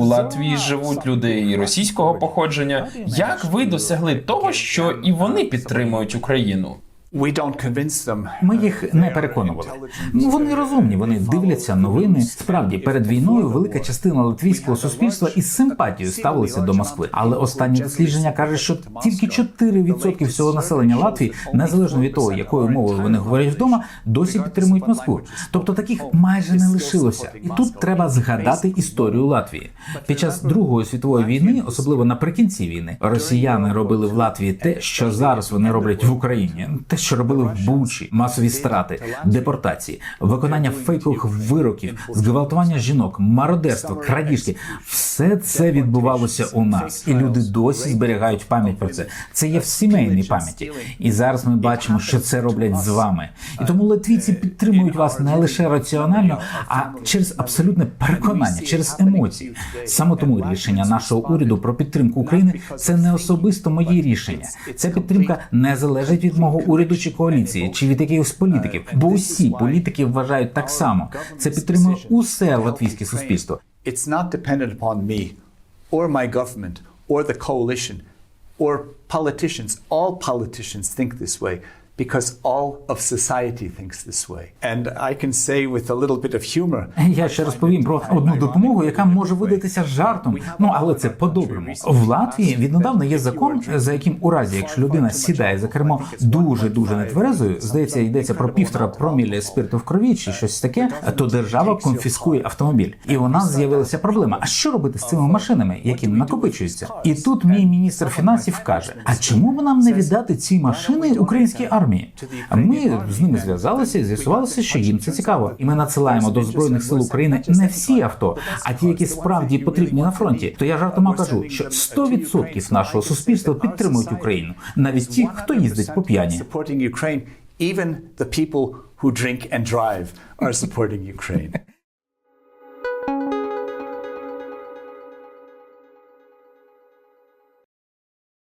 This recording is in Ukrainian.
У Латвії живуть люди і російського походження. Як ви досягли того, що і вони підтримують Україну? Ми їх не переконували. Ну вони розумні, вони дивляться новини. Справді, перед війною велика частина латвійського суспільства із симпатією ставилися до Москви. Але останні дослідження каже, що тільки 4% всього населення Латвії, незалежно від того, якою мовою вони говорять вдома, досі підтримують Москву. Тобто таких майже не лишилося. І тут треба згадати історію Латвії. Під час Другої світової війни, особливо наприкінці війни, росіяни робили в Латвії те, що зараз вони роблять в Україні, те, що робили в Бучі, масові страти, депортації, виконання фейкових вироків, зґвалтування жінок, мародерство, крадіжки. Все це відбувалося у нас, і люди досі зберігають пам'ять про це. Це є в сімейній пам'яті. І зараз ми бачимо, що це роблять з вами. І тому латвійці підтримують вас не лише раціонально, а через абсолютне переконання, через емоції. Саме тому рішення нашого уряду про підтримку України це не особисто мої рішення. Ця підтримка не залежить від мого уряду чи коаліції, чи від якихось політиків, бо усі політики вважають так само. Це підтримує усе латвійське суспільство. It's not dependent upon me or my government or the coalition or politicians. All politicians think this way Я ще розповім про одну допомогу, яка може видатися жартом. Ну але це по-доброму. В Латвії віднедавна є закон, за яким у разі, якщо людина сідає за кермо дуже дуже нетверезою, здається, йдеться про півтора промілля спирту в крові чи щось таке, то держава конфіскує автомобіль. І у нас з'явилася проблема. А що робити з цими машинами, які накопичуються? І тут мій міністр фінансів каже: а чому б нам не віддати ці машини українській армії? А ми з ними зв'язалися і з'ясувалося, що їм це цікаво. І ми надсилаємо до збройних сил України не всі авто, а ті, які справді потрібні на фронті. То я жартома кажу, що 100% нашого суспільства підтримують Україну, навіть ті, хто їздить по п'яні. even the people who drink and drive are supporting Ukraine.